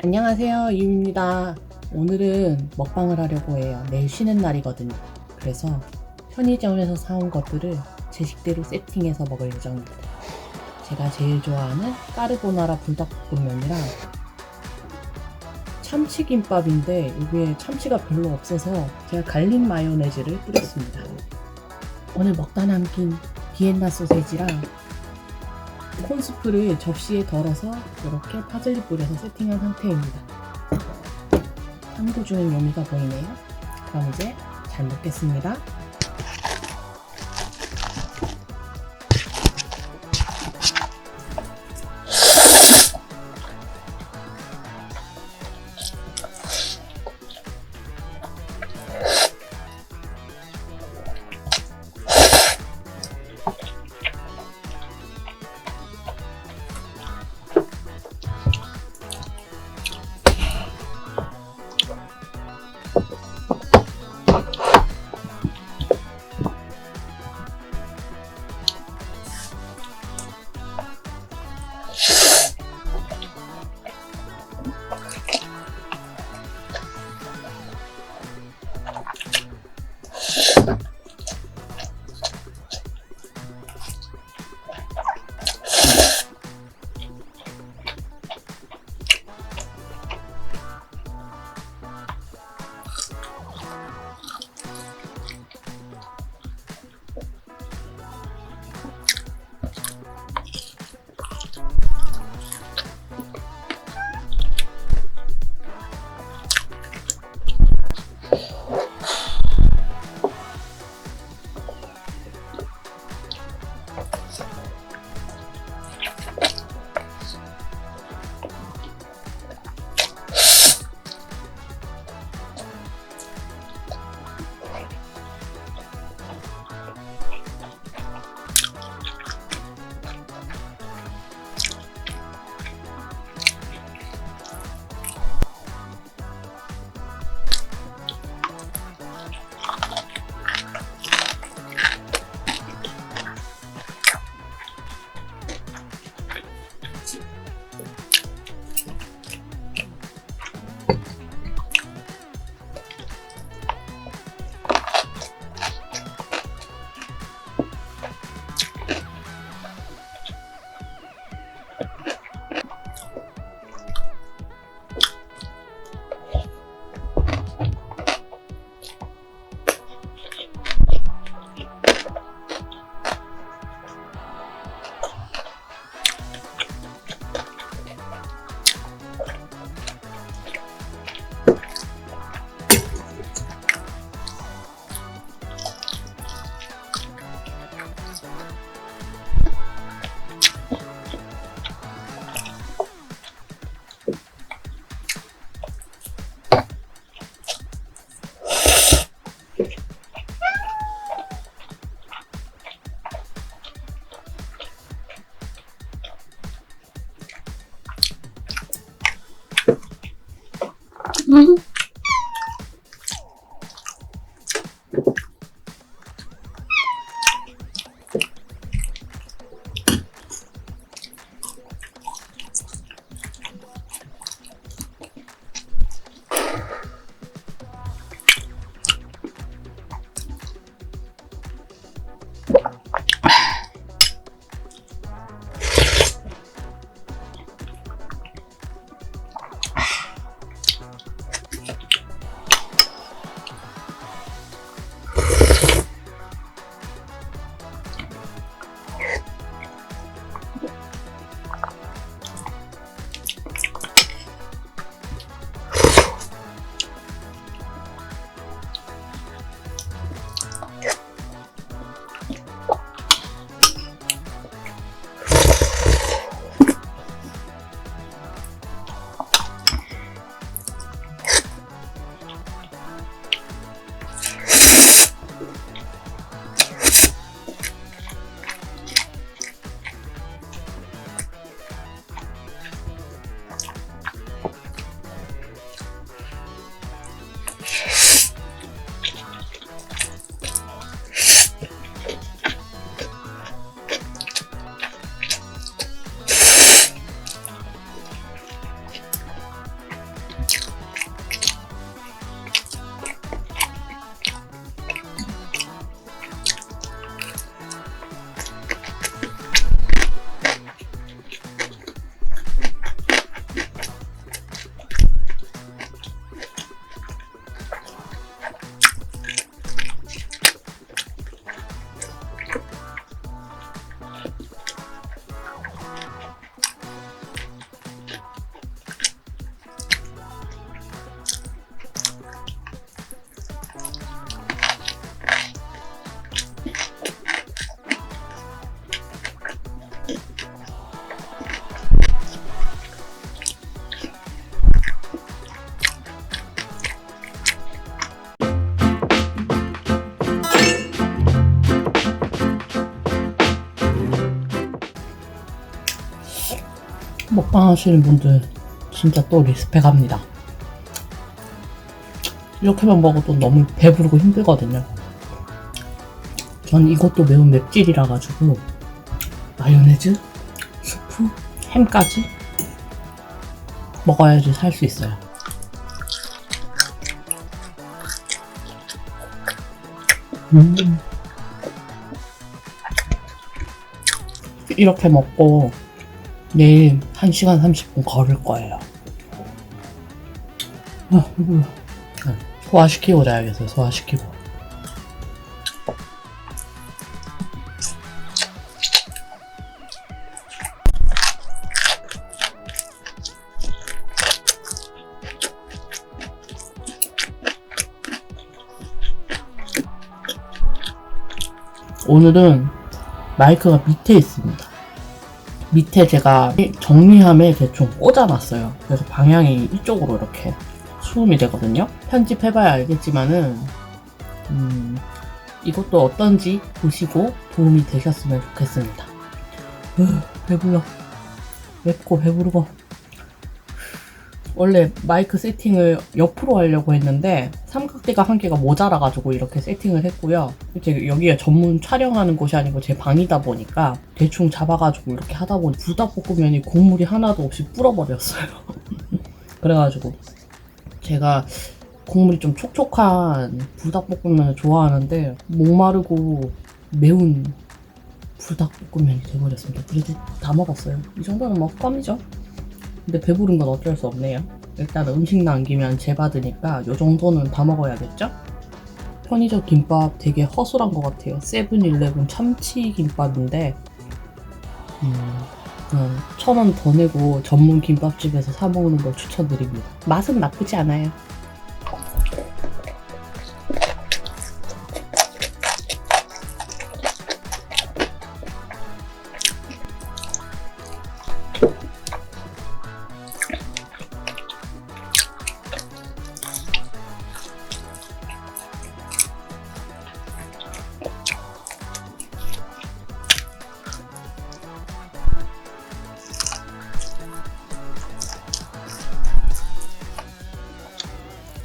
안녕하세요 유입니다. 오늘은 먹방을 하려고 해요. 내일 쉬는 날이거든요. 그래서 편의점에서 사온 것들을 제 식대로 세팅해서 먹을 예정입니다. 제가 제일 좋아하는 까르보나라 불닭볶음면이랑 참치김밥인데 여기에 참치가 별로 없어서 제가 갈릭 마요네즈를 뿌렸습니다. 오늘 먹다 남긴 비엔나 소세지랑 콘스프를 접시에 덜어서 이렇게 파즐리 뿌려서 세팅한 상태입니다. 탐구 중인 요미가 보이네요. 그럼 이제 잘 먹겠습니다. 먹방 하시는 분들 진짜 또 리스펙합니다. 이렇게만 먹어도 너무 배부르고 힘들거든요. 전 이것도 매운 맵찔이라 가지고 마요네즈, 스프, 햄까지 먹어야지 살 수 있어요. 음. 이렇게 먹고 내일 1시간 30분 걸을 거예요. 아, 소화시키고 자야겠어요, 소화시키고. 오늘은 마이크가 밑에 있습니다. 밑에 제가 정리함에 대충 꽂아놨어요. 그래서 방향이 이쪽으로 이렇게 수음이 되거든요. 편집해봐야 알겠지만은, 음, 이것도 어떤지 보시고 도움이 되셨으면 좋겠습니다. 으, 배불러. 맵고 배부르고. 원래 마이크 세팅을 옆으로 하려고 했는데 삼각대가 한 개가 모자라가지고 이렇게 세팅을 했고요. 이제 여기가 전문 촬영하는 곳이 아니고 제 방이다 보니까 대충 잡아가지고 이렇게 하다 보니 불닭볶음면이 국물이 하나도 없이 불어버렸어요. 그래가지고 제가 국물이 좀 촉촉한 불닭볶음면을 좋아하는데 목마르고 매운 불닭볶음면이 돼버렸습니다. 그래도 다 먹었어요. 이 정도는 먹감이죠. 근데 배부른 건 어쩔 수 없네요. 일단 음식 남기면 재받으니까 요 정도는 다 먹어야겠죠? 편의점 김밥 되게 허술한 것 같아요. 세븐일레븐 참치 김밥인데 음, 천원 더 내고 전문 김밥집에서 사 먹는 걸 추천드립니다. 맛은 나쁘지 않아요.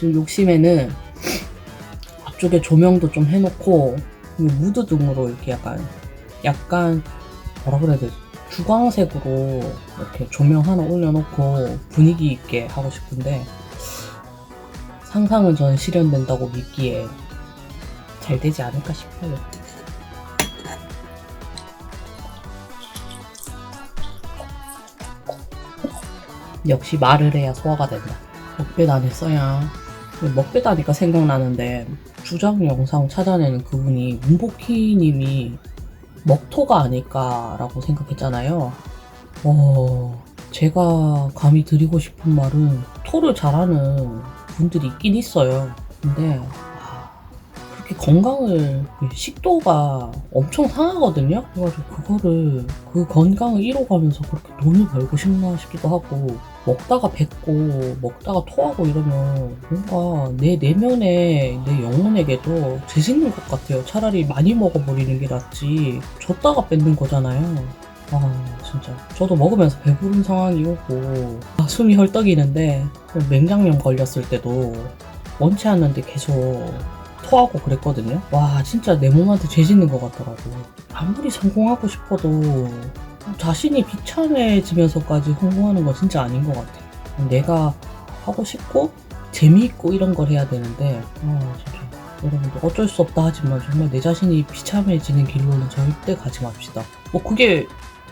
지금 욕심에는 앞쪽에 조명도 좀 해놓고 이 무드 등으로 이렇게 약간 약간 뭐라 그래야 되지? 주광색으로 이렇게 조명 하나 올려놓고 분위기 있게 하고 싶은데 상상은 전 실현된다고 믿기에 잘 되지 않을까 싶어요. 역시 말을 해야 소화가 된다. 먹배도 안 했어야. 먹배도 하니까 생각나는데 주장 영상 찾아내는 그분이 문복희님이 먹토가 아닐까라고 생각했잖아요. 어, 제가 감히 드리고 싶은 말은 토를 잘하는 분들이 있긴 있어요. 근데 건강을 식도가 엄청 상하거든요. 그래가지고 그거를 그 건강을 잃어가면서 그렇게 돈을 벌고 싶나 싶기도 하고 먹다가 뱉고 먹다가 토하고 이러면 뭔가 내 내면에 내 영혼에게도 재짓는 것 같아요. 차라리 많이 먹어버리는 게 낫지. 줬다가 뺏는 거잖아요. 아 진짜 저도 먹으면서 배부른 상황이 오고 아, 숨이 헐떡이는데 맹장염 걸렸을 때도 원치 않는데 계속 토하고 그랬거든요. 와 진짜 내 몸한테 죄 짓는 것 같더라고. 아무리 성공하고 싶어도 자신이 비참해지면서까지 성공하는 건 진짜 아닌 것 같아. 내가 하고 싶고 재미있고 이런 걸 해야 되는데 아 진짜 여러분들 어쩔 수 없다 하지만 정말 내 자신이 비참해지는 길로는 절대 가지 맙시다. 뭐 그게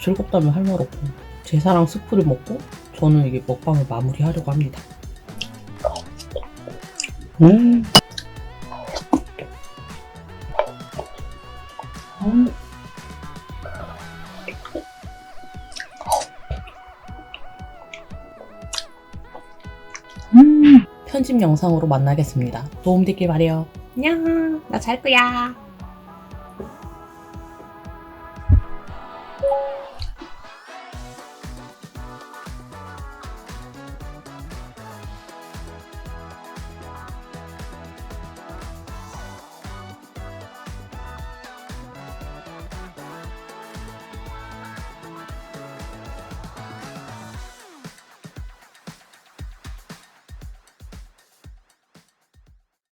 즐겁다면 할 말 없고 제 사랑 스프를 먹고 저는 이게 먹방을 마무리하려고 합니다. 음. 음. 편집 영상으로 만나겠습니다. 도움 됐길 바래요. 안녕. 나 잘 거야.